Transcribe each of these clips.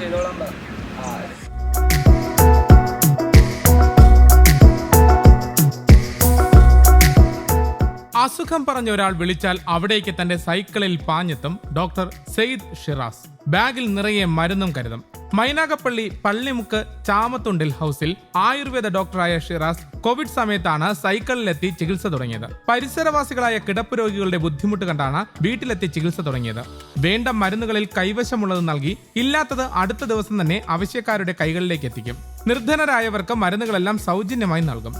Operation അസുഖം പറഞ്ഞ ഒരാൾ വിളിച്ചാൽ അവിടേക്ക് തന്റെ സൈക്കിളിൽ പാഞ്ഞെത്തും ഡോക്ടർ സെയ്ദ് ഷിറാസ്. ബാഗിൽ നിറയെ മരുന്നും കരുതും. മൈനാഗപ്പള്ളി പള്ളിമുക്ക് ചാമത്തുണ്ടിൽ ഹൗസിൽ ആയുർവേദ ഡോക്ടറായ ഷിറാസ് കോവിഡ് സമയത്താണ് സൈക്കിളിലെത്തി ചികിത്സ തുടങ്ങിയത്. പരിസരവാസികളായ കിടപ്പ് രോഗികളുടെ ബുദ്ധിമുട്ട് കണ്ടാണ് വീട്ടിലെത്തി ചികിത്സ തുടങ്ങിയത്. വേണ്ട മരുന്നുകളിൽ കൈവശമുള്ളത് നൽകി ഇല്ലാത്തത് അടുത്ത ദിവസം തന്നെ ആവശ്യക്കാരുടെ കൈകളിലേക്ക് എത്തിക്കും. നിർധനരായവർക്ക് മരുന്നുകളെല്ലാം സൗജന്യമായി നൽകും.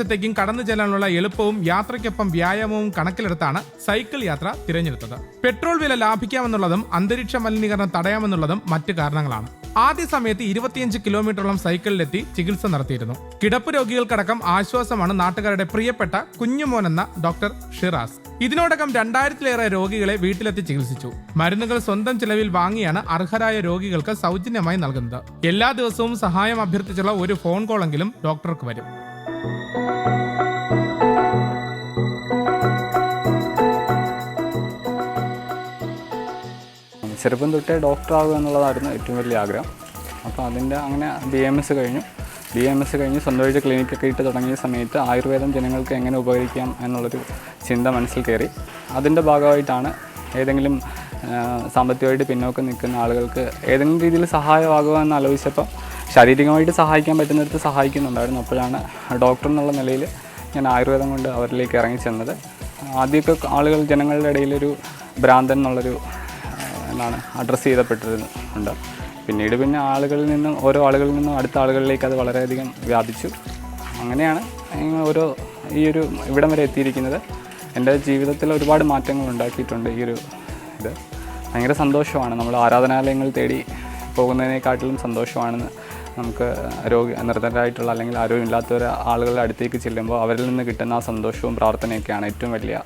പ്രദേശത്തേക്കും കടന്നു ചെല്ലാനുള്ള എളുപ്പവും യാത്രയ്ക്കൊപ്പം വ്യായാമവും കണക്കിലെടുത്താണ് സൈക്കിൾ യാത്ര തിരഞ്ഞെടുത്തത്. പെട്രോൾ വില ലാഭിക്കാമെന്നുള്ളതും അന്തരീക്ഷ മലിനീകരണം തടയാമെന്നുള്ളതും മറ്റു കാരണങ്ങളാണ്. ആദ്യ സമയത്ത് ഇരുപത്തിയഞ്ച് കിലോമീറ്ററോളം സൈക്കിളിലെത്തി ചികിത്സ നടത്തിയിരുന്നു. കിടപ്പ് രോഗികൾക്കടക്കം ആശ്വാസമാണ് നാട്ടുകാരുടെ പ്രിയപ്പെട്ട കുഞ്ഞുമോൻ എന്ന ഡോക്ടർ ഷിറാസ്. ഇതിനോടകം രണ്ടായിരത്തിലേറെ രോഗികളെ വീട്ടിലെത്തി ചികിത്സിച്ചു. മരുന്നുകൾ സ്വന്തം ചിലവിൽ വാങ്ങിയാണ് അർഹരായ രോഗികൾക്ക് സൗജന്യമായി നൽകുന്നത്. എല്ലാ ദിവസവും സഹായം അഭ്യർത്ഥിച്ചുള്ള ഒരു ഫോൺ കോളെങ്കിലും ഡോക്ടർക്ക് വരും. ചെറുപ്പം തൊട്ടേ ഡോക്ടറാകുക എന്നുള്ളതായിരുന്നു ഏറ്റവും വലിയ ആഗ്രഹം. അപ്പോൾ അതിന്റെ അങ്ങനെ ബി എം എസ് കഴിഞ്ഞു. ബി എം എസ് കഴിഞ്ഞ് സ്വന്തമായിട്ട് ക്ലിനിക്കൊക്കെ ഇട്ട് തുടങ്ങിയ സമയത്ത് ആയുർവേദം ജനങ്ങൾക്ക് എങ്ങനെ ഉപകരിക്കാം എന്നുള്ളൊരു ചിന്ത മനസ്സിൽ കയറി. അതിന്റെ ഭാഗമായിട്ടാണ് ഏതെങ്കിലും സാമ്പത്തികമായിട്ട് പിന്നോക്കം നിൽക്കുന്ന ആളുകൾക്ക് ഏതെങ്കിലും രീതിയിൽ സഹായമാകുക എന്ന് ആലോചിച്ചപ്പോൾ ശാരീരികമായിട്ട് സഹായിക്കാൻ പറ്റുന്നിടത്ത് സഹായിക്കുന്നുണ്ടായിരുന്നു. അപ്പോഴാണ് ഡോക്ടർ എന്നുള്ള നിലയിൽ ഞാൻ ആയുർവേദം കൊണ്ട് അവരിലേക്ക് ഇറങ്ങി ചെന്നത് ആദ്യമൊക്കെ ആളുകൾ ജനങ്ങളുടെ ഇടയിലൊരു ഭ്രാന്തൻ എന്നുള്ളൊരു എന്നാണ് അഡ്രസ്സ് ചെയ്തപ്പെട്ടിരുന്നുണ്ട് പിന്നീട് പിന്നെ ആളുകളിൽ നിന്നും ഓരോ ആളുകളിൽ നിന്നും അടുത്ത ആളുകളിലേക്ക് അത് വളരെയധികം വ്യാപിച്ചു. അങ്ങനെയാണ് ഓരോ ഈ ഒരു ഇവിടം വരെ എത്തിയിരിക്കുന്നത്. എന്റെ ജീവിതത്തിൽ ഒരുപാട് മാറ്റങ്ങൾ ഉണ്ടാക്കിയിട്ടുണ്ട് ഈ ഒരു ഇത്. ഭയങ്കര സന്തോഷമാണ്. നമ്മൾ ആരാധനാലയങ്ങൾ തേടി പോകുന്നതിനെക്കാട്ടിലും സന്തോഷമാണെന്ന് നമുക്ക് രോഗി നിർദ്ധരായിട്ടുള്ള അല്ലെങ്കിൽ ആരോഗ്യമില്ലാത്ത ആളുകളുടെ അടുത്തേക്ക് ചെല്ലുമ്പോൾ അവരിൽ നിന്ന് കിട്ടുന്ന ആ സന്തോഷവും പ്രാർത്ഥനയൊക്കെയാണ് ഏറ്റവും വലിയ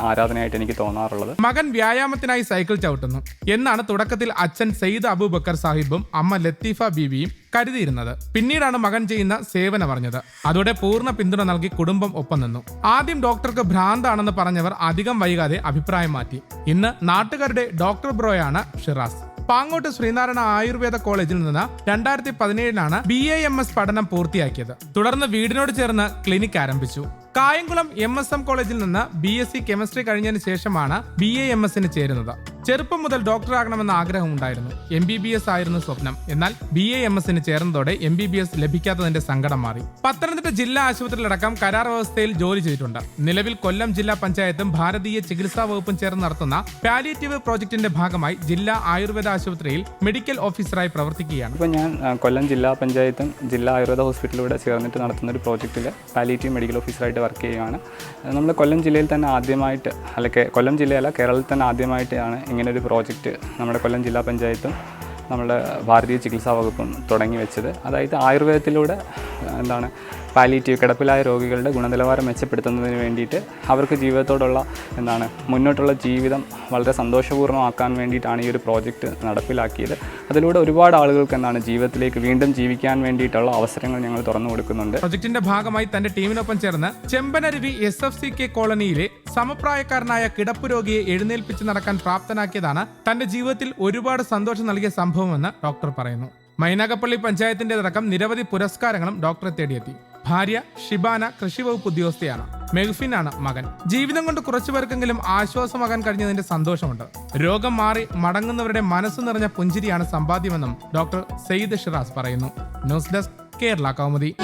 ആരാധനയായിട്ട് എനിക്ക് തോന്നാറുള്ളത്. മകൻ വ്യായാമത്തിനായി സൈക്കിൾ ചവിട്ടുന്നു. എന്നാണ് തുടക്കത്തിൽ അച്ഛൻ സെയ്ദ് അബൂബക്കർ സാഹിബും അമ്മ ലത്തീഫ ബീവിയും കരുതിയിരുന്നത്. പിന്നീടാണ് മകൻ ചെയ്യുന്ന സേവനം അറിഞ്ഞത്. അതോടെ പൂർണ പിന്തുണ നൽകി കുടുംബം ഒപ്പം നിന്നു. ആദ്യം ഡോക്ടർക്ക് ഭ്രാന്താണെന്ന് പറഞ്ഞവർ അധികം വൈകാതെ അഭിപ്രായം മാറ്റി. ഇന്ന് നാട്ടുകാരുടെ ഡോക്ടർ ബ്രോയാണ് ഷിറാസ്. പാങ്ങോട്ട് ശ്രീനാരായണ ആയുർവേദ കോളേജിൽ നിന്ന് രണ്ടായിരത്തി പതിനേഴിലാണ് ബി എ എം എസ് പഠനം പൂർത്തിയാക്കിയത്. തുടർന്ന് വീടിനോട് ചേർന്ന് ക്ലിനിക് ആരംഭിച്ചു. കായംകുളം എം എസ് എം കോളേജിൽ നിന്ന് ബി എസ് സി കെമിസ്ട്രി കഴിഞ്ഞതിന് ശേഷമാണ് ബി എ എം എസിന് ചേരുന്നത്. ചെറുപ്പം മുതൽ ഡോക്ടറാകണമെന്ന ആഗ്രഹം ഉണ്ടായിരുന്നു എം ബി ബി എസ് ആയിരുന്നു സ്വപ്നം. എന്നാൽ ബി എ എം എസിന് ചേർന്നതോടെ എം ബി ബി എസ് ലഭിക്കാത്തതിന്റെ സങ്കടം മാറി. പത്തനംതിട്ട ജില്ലാ ആശുപത്രിയിലടക്കം കരാർ വ്യവസ്ഥയിൽ ജോലി ചെയ്തിട്ടുണ്ട്. നിലവിൽ കൊല്ലം ജില്ലാ പഞ്ചായത്തും ഭാരതീയ ചികിത്സാ വകുപ്പും ചേർന്ന് നടത്തുന്ന പാലിയേറ്റീവ് പ്രോജക്ടിന്റെ ഭാഗമായി ജില്ലാ ആയുർവേദ ആശുപത്രിയിൽ മെഡിക്കൽ ഓഫീസറായി പ്രവർത്തിക്കുകയാണ്. ഇപ്പോൾ ഞാൻ കൊല്ലം ജില്ലാ പഞ്ചായത്തും ജില്ലാ ആയുർവേദ ഹോസ്പിറ്റലിലൂടെ ചേർന്നിട്ട് നടത്തുന്ന ഒരു പ്രോജക്റ്റിൽ പാലിയേറ്റീവ് മെഡിക്കൽ ഓഫീസറായിട്ട് വർക്ക് ചെയ്യുകയാണ്. നമ്മൾ കൊല്ലം ജില്ലയിൽ തന്നെ ആദ്യമായിട്ട് അല്ലെങ്കിൽ കൊല്ലം ജില്ലയല്ല കേരളത്തിൽ തന്നെ ആദ്യമായിട്ടാണ് ഇങ്ങനെ ഒരു പ്രോജക്റ്റ് നമ്മുടെ കൊല്ലം ജില്ലാ പഞ്ചായത്തും നമ്മുടെ ഭാരതീയ ചികിത്സാ വകുപ്പും തുടങ്ങി വെച്ചത്. അതായത് ആയുർവേദത്തിലൂടെ എന്താണ് പാലിറ്റീവ് കിടപ്പിലായ രോഗികളുടെ ഗുണനിലവാരം മെച്ചപ്പെടുത്തുന്നതിന് വേണ്ടിയിട്ട് അവർക്ക് ജീവിതത്തോടുള്ള എന്താണ് മുന്നോട്ടുള്ള ജീവിതം വളരെ സന്തോഷപൂർണമാക്കാൻ വേണ്ടിയിട്ടാണ് ഈ ഒരു പ്രോജക്റ്റ് നടപ്പിലാക്കിയത്. അതിലൂടെ ഒരുപാട് ആളുകൾക്ക് എന്താണ് ജീവിതത്തിലേക്ക് വീണ്ടും ജീവിക്കാൻ വേണ്ടിയിട്ടുള്ള അവസരങ്ങൾ ഞങ്ങൾ തുറന്നു കൊടുക്കുന്നുണ്ട്. പ്രോജക്റ്റിന്റെ ഭാഗമായി തന്റെ ടീമിനൊപ്പം ചേർന്ന് Chembanaruvi S F C K കോളനിയിലെ സമപ്രായക്കാരനായ കിടപ്പ് രോഗിയെ എഴുന്നേൽപ്പിച്ച് നടക്കാൻ പ്രാപ്തനാക്കിയതാണ് തന്റെ ജീവിതത്തിൽ ഒരുപാട് സന്തോഷം നൽകിയ സംഭവമെന്ന് ഡോക്ടർ പറയുന്നു. മൈനാഗപ്പള്ളി പഞ്ചായത്തിന്റേതടക്കം നിരവധി പുരസ്കാരങ്ങളും ഡോക്ടറെ തേടിയെത്തി. ഭാര്യ ഷിബാന കൃഷി വകുപ്പ് ഉദ്യോഗസ്ഥയാണ്. മെഹ്ഫിനാണ് മകൻ. ജീവിതം കൊണ്ട് കുറച്ചു പേർക്കെങ്കിലും ആശ്വാസമാകാൻ കഴിഞ്ഞതിന്റെ സന്തോഷമുണ്ട്. രോഗം മാറി മടങ്ങുന്നവരുടെ മനസ്സ് നിറഞ്ഞ പുഞ്ചിരിയാണ് സമ്പാദ്യമെന്നും ഡോക്ടർ സെയ്ദ് ഷിറാസ് പറയുന്നു. News desk Kerala Kaumudi.